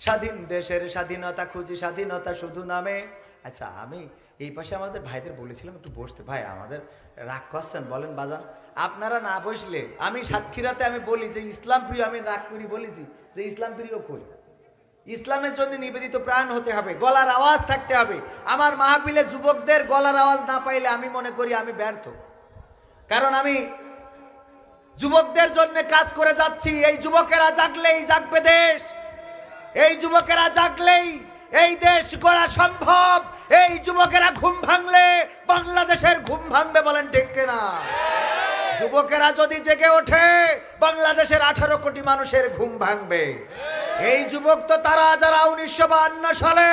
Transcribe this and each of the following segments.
স্বাধীন দেশের স্বাধীনতা খুঁজি, স্বাধীনতা শুধু নামে। আচ্ছা আমি এই পাশে আমাদের ভাইদের বলেছিলাম, একটু বসতে। ভাই, আমাদের রাগ করছেন, বলেন বাজান। আপনারা না বসলে, আমি সাতক্ষীরাতে আমি বলি যে, ইসলাম প্রিয়, আমি রাগ করি বলেছি যে, ইসলাম প্রিয় করি ইসলামের জন্য নিবেদিত প্রাণ হতে হবে, গলার আওয়াজ থাকতে হবে। আমার মাহফিলে যুবকদের গলার আওয়াজ না পাইলে আমি মনে করি আমি ব্যর্থ। কারণ আমি যুবকদের জন্য কাজ করে যাচ্ছি, এই যুবকেরা জাগলেই জাগবে দেশ। এই যুবকেরা জাগলেই এই দেশ গড়া সম্ভব। এই যুবকেরা ঘুম ভাঙলে বাংলাদেশের ঘুম ভাঙবে বলেন ঠিক কিনা? যুবকেরা যদি জেগে ওঠে, বাংলাদেশের আঠারো কোটি মানুষের ঘুম ভাঙবে। এই যুবক তো তারা যারা উনিশশো বাহান্ন সালে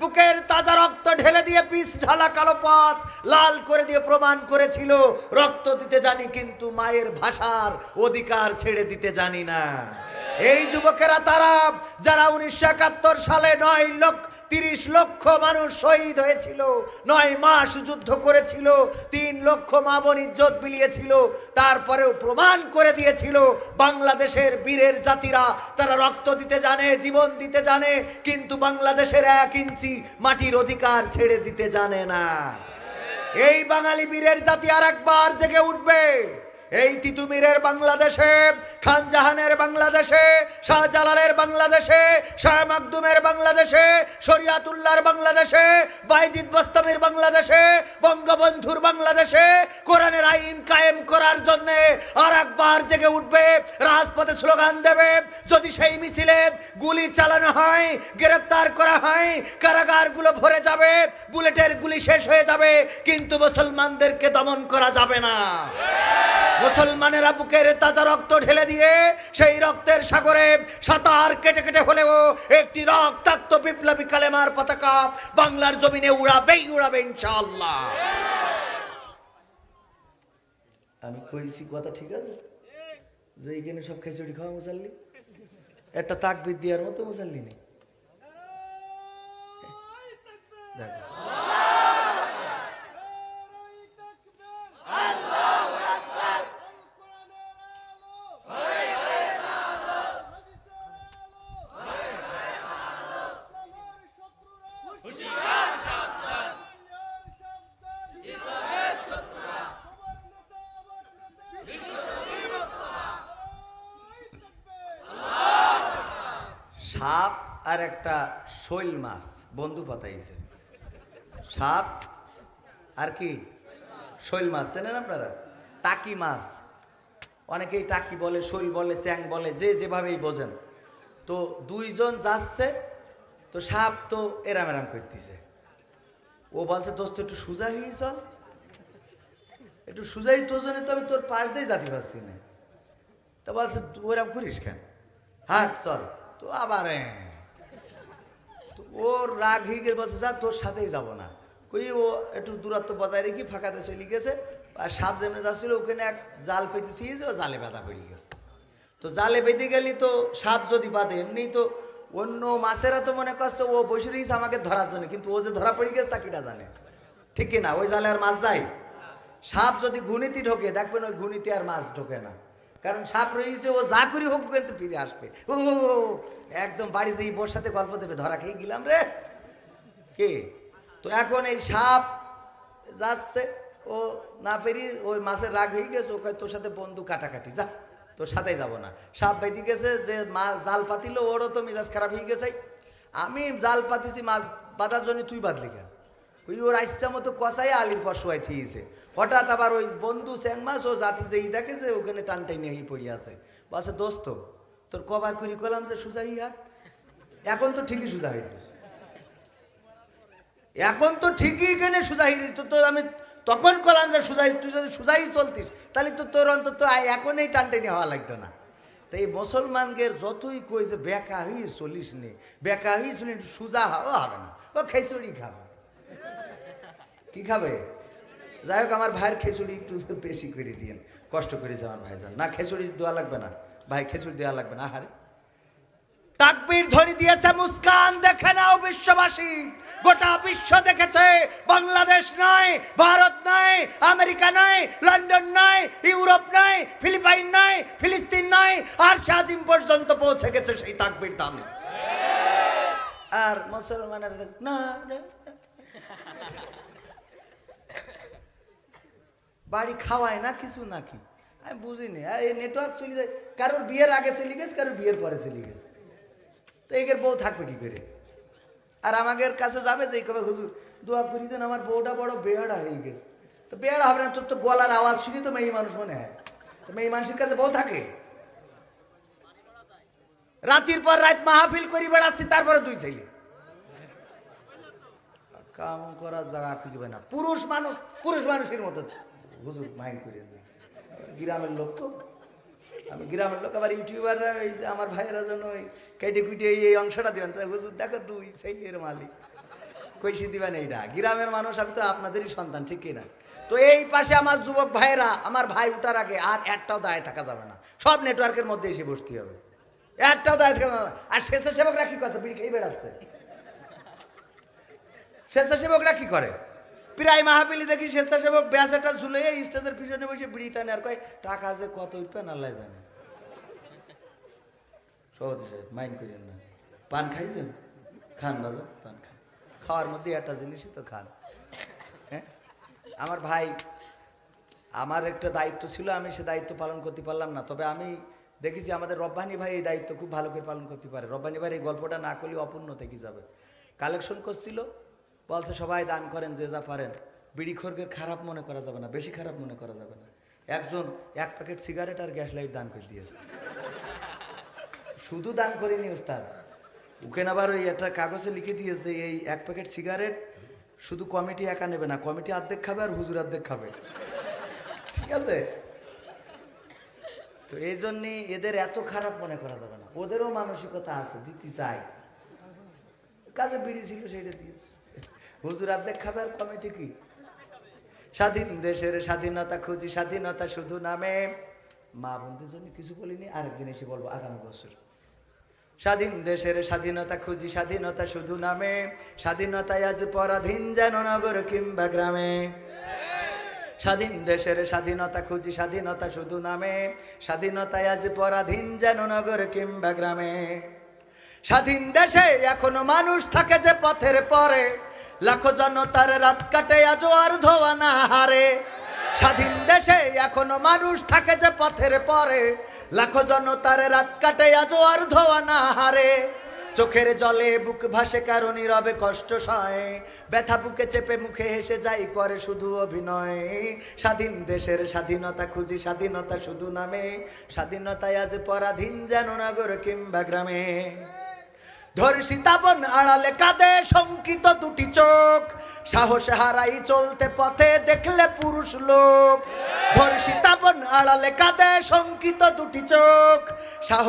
বুকের তাজা রক্ত ঢেলে দিয়ে পিস ঢালা কালো পথ লাল করে দিয়ে প্রমাণ করেছিল, রক্ত দিতে জানি কিন্তু মায়ের ভাষার অধিকার ছেড়ে দিতে জানি না। এই যুবকেরা তারা, যারা উনিশশো একাত্তর সালে নয় লক্ষ, তিরিশ লক্ষ মানুষ শহীদ হয়েছিল, নয় মাস যুদ্ধ করেছিল, তিন লক্ষ মা বোন ইজ্জত বিলিয়েছিল, তারপরেও প্রমাণ করে দিয়েছিল বাংলাদেশের বীরের জাতিরা। তারা রক্ত দিতে জানে, জীবন দিতে জানে, কিন্তু বাংলাদেশের এক ইঞ্চি মাটির অধিকার ছেড়ে দিতে জানে না। এই বাঙালি বীরের জাতি আর একবার জেগে উঠবে। এই তিতুমিরের বাংলাদেশে, খানজাহানের বাংলাদেশে, শাহজালালের বাংলাদেশে, শাহ মাকদুমের বাংলাদেশে, শরিয়াতুল্লাহর বাংলাদেশে বাইজিদ বস্তমের বাংলাদেশে, বঙ্গবন্ধুর বাংলাদেশে কোরআনের আইন কায়েম করার জন্যে আর একবার জেগে উঠবে, রাজপথে স্লোগান দেবে। যদি সেই মিছিলে গুলি চালানো হয়, গ্রেপ্তার করা হয়, কারাগারগুলো ভরে যাবে, বুলেটের গুলি শেষ হয়ে যাবে, কিন্তু মুসলমানদেরকে দমন করা যাবে না। মুসলমানেরা বুকের তাজা রক্ত ঢেলে দিয়ে সেই রক্তের সাগরে সাঁতার কেটে কেটে হলেও একটি রক্তাক্ত বিপ্লবী কালেমার পতাকা বাংলার জমিনে উড়াবেই উড়াবে ইনশাআল্লাহ। আমি কইছি কথা ঠিক আছে? যে সব খিচুড়ি খাওয়া মুসাল্লি? একটা তাকবির দেওয়ার মতো মুসাল্লি নেই। দেখো। সাপ আর একটা শৈল মাছ, বন্ধু পাতাইছে। সাপ আর কি? শৈল মাছ, চেনেন আপনারা? টাকি মাছ। অনেকেই টাকি বলে, শৈল বলে, চ্যাং বলে, যে যেভাবেই বোঝেন। তো দুইজন যাচ্ছে, তো সাপ তো এরাম এরাম করতেছে। ও বলছে, দোস্ত, একটু সোজা হয়ে চল। একটু সোজাই তোর জন্য তো আমি তোর পাশ দিয়ে যাতে পারছি না। তা বলছে ওরম করিস কেন? হাট, চল। তো আবার। ওর রাগ গেছে, বলছে, যা, তোর সাথেই যাব না। কই, ও একটু দূরত্ব বজায় রেখে ফাঁকাতে চলে গেছে। আর সাপ যেমনি যাচ্ছিল, ওখানে এক জাল পেতে থিয়েছে ও জালে বাঁধা পড়ে গেছে। তো জালে বেঁধে গেলি তো সাপ যদি বাঁধে, এমনি তো অন্য মাছেরা তো মনে করছে, ও বসে রয়েছে আমাকে ধরার জন্য। কিন্তু ও যে ধরা পড়ে গেছে, তা কিটা জানে? ঠিক না ওই জালে আর মাছ যায়? সাপ যদি ঘুনিতে ঢোকে, দেখবেন ওই ঘুনিতে আর মাছ ঢোকে না। কারণ সাপ রয়েছে, ও যা করি হোক কিন্তু ফিরে আসবে। ও একদম বাড়িতে বোর সাথে গল্প দেবে, ধরা খেয়ে গেলাম রে। কে? তো এখন এই সাপ যাচ্ছে, ও না পেরি ওই মাছের রাগ হয়ে গেছে, ওকে তোর সাথে বন্ধু কাটাকাটি, যা, তোর সাথেই যাব না। সাপ বেঁধে গেছে, যে মাছ জাল পাতিল, ওরও তো মেজাজ খারাপ হয়ে গেছে। আমি জাল পাতিছি, মাছ বাঁধার জন্য তুই বাঁধলি কেন? ওই ওর আইসা মতো কষাই আলির পর শোয়াই থিয়েছে। হঠাৎ আবার ওই বন্ধু স্যাং মাছ ও জাতি যে ই দেখে যে ওখানে টান টাইনে হয়ে পড়ে আছে। বসে, দোস্ত, তোর কবার করি করলাম যে সুজাই হাট? এখন তো ঠিকই সুজা হয়েছে। এখন তো ঠিকই এখানে সুজাই তো তো আমি তখন করলাম যে সুজাই তুই যদি সুজাই চলতিস, তাহলে তো তোর অন্তত আয় এখন এই টান টেনে হওয়া লাগতো না। তাই এই মুসলমানদের যতই কই যে বেকা হই চলিস নে বেকা হই শুনি সুজা হওয়া হবে না। ও খেচুড়ি খাবে। কি খাবে? যাই হোক আমার ভাইয়ের খিচুড়ি একটু বেশি করে দিয়েন। কষ্ট করেছে আমার ভাইজান। না খিচুড়ি দেওয়া লাগবে না। ভাই খিচুড়ি দেওয়া লাগবে না। আহারে। তাকবীর ধ্বনি দিয়েছে মুস্কান দেখে নাও বিশ্ববাসী। গোটা বিশ্ব দেখেছে বাংলাদেশ নয় ভারত নয় আমেরিকা নয় লন্ডন নয় ইউরোপ নয় ফিলিপাইন নয় ফিলিস্তিন নয় আর শাহিম পর্যন্ত পৌঁছে গেছে সেই তাকবীর দামে আর মুসলমানের না। বাড়ি খাওয়ায় না, কিছু নাকি আমি বুঝিনি। আর এই নেটওয়ার্ক চলে যায়। কারোর বিয়ের আগে চলে গেছে, কারোর বিয়ের পরে চলে গেছে। তো এগের বউ থাকবে কি করে? আর আমাদের কাছে যাবে যে কবে হুজুর দোয়া করি দেন, আমার বউটা বড় বেহাড়া হয়ে গেছে। তো বেহাড়া হবে না, তোর তো গলার আওয়াজ শুনি তো মেয়ে মানুষ মনে হয়। তো মেয়ে মানুষের কাছে বউ থাকে? রাতির পর রাত মাহফিল করি বেড়াচ্ছি, তারপরে দুই ছেলে। কাম করার জায়গা খুঁজবে না। পুরুষ মানুষ, পুরুষ মানুষের মতো হুজুর না। গ্রামের লোক তো। আমি গ্রামের লোক, আবার ইউটিউবাররা এই আমার ভাইয়েরা কেটে কুটে এই অংশটা দিবেন। তাই হুজুর, দেখো ছেলের মালিক। কইসি দিবেন এইটা গ্রামের মানুষ, আমি তো আপনাদেরই সন্তান, ঠিক কিনা? তো এই পাশে আমার যুবক ভাইয়েরা, আমার ভাই উঠার আগে আর একটাও দায় থাকা যাবে না। সব নেটওয়ার্কের মধ্যে এসে বসতে হবে। একটাও দায় থাকা। আর স্বেচ্ছাসেবকরা কি করছে? বিড়ি খেয়ে বেড়াচ্ছে। স্বেচ্ছাসেবকরা কি করে? প্রায় মাহাপিলি দেখি স্বেচ্ছাসেবক ব্যাসেটা ঝুলে স্টেজের পিছনে বসে বিড়ি টানে আর কয়, টাকা যে কত উঠবে না আল্লাহ জানে। সভাপতি সাহেব, মাইন্ড করেন না। পান খাইছেন? খান বাজার পান খান খাওয়ার মধ্যে একটা জিনিসই তো খান। হ্যাঁ? আমার ভাই, আমার একটা দায়িত্ব ছিল, আমি সে দায়িত্ব পালন করতে পারলাম না। তবে আমি দেখেছি আমাদের রব্বানি ভাই এই দায়িত্ব খুব ভালো করে পালন করতে পারে। রব্বানি ভাই এই গল্পটা না করলে অপূর্ণ থেকে যাবে। কালেকশন করছিল বলছে, সবাই দান করেন, যে যা পারেন। বিড়ি খোরগের খারাপ মনে করা যাবে না, বেশি খারাপ মনে করা যাবে না। একজন এক প্যাকেট সিগারেট আর গ্যাস লাইট দান করে দিয়েছে। শুধু দান করিনি ওস্তাদ ওকে আবার ওই একটা কাগজে লিখে দিয়েছে, এই এক প্যাকেট সিগারেট শুধু কমিটি একা নেবে না, কমিটি অর্ধেক খাবে আর হুজুর অর্ধেক খাবে। ঠিক আছে? তো এই জন্যে এদের এত খারাপ মনে করা যাবে না। ওদেরও মানসিকতা আছে, দিতে চাই কাজে বিড়ি ছিল, সেইটা দিয়েছে। হুজুর অর্ধেক খাবে আর কমিটি কি? স্বাধীন দেশের স্বাধীনতা খুঁজি, স্বাধীনতা শুধু নামে। মা বোনদের জন্য কিছু বলিনি, আরেকদিন এসে বলব আগামী বছর। স্বাধীন দেশের স্বাধীনতা খুঁজি, স্বাধীনতা শুধু নামে। স্বাধীনতায় আজ পরাধীন যেন নগর কিংবা গ্রামে। স্বাধীন দেশের স্বাধীনতা খুঁজি, স্বাধীনতা শুধু নামে। স্বাধীনতায় আজ পরাধীন যেন নগর কিংবা গ্রামে। স্বাধীন দেশে এখনও মানুষ থাকে যে পথের পরে। লাখো জনতার রাত কাটে, আজও আর ধোয়া না হারে। স্বাধীন দেশে এখনও মানুষ থাকে যে পথের পরে। লাখো জনতার রাত কাটে, আজও আর ধোয়া না হারে। চোখের জলে বুক ভাসে কারও নীরবে কষ্ট সয়। ব্যথা বুকে চেপে মুখে হেসে যাই, করে শুধু অভিনয়। স্বাধীন দেশের স্বাধীনতা খুঁজি, স্বাধীনতা শুধু নামে। স্বাধীনতায় আজ পরাধীন যেন নগর কিংবা গ্রামে। ধর্ষিতাবন আড়ালে কাঁদে শঙ্কিত দুটি চোখ। সাহস হারাই চলতে পথে দেখলে পুরুষ লোক। ধর্ষিতাবন আড়ালে কাঁদে শঙ্কিত দুটি চোখ। সাহস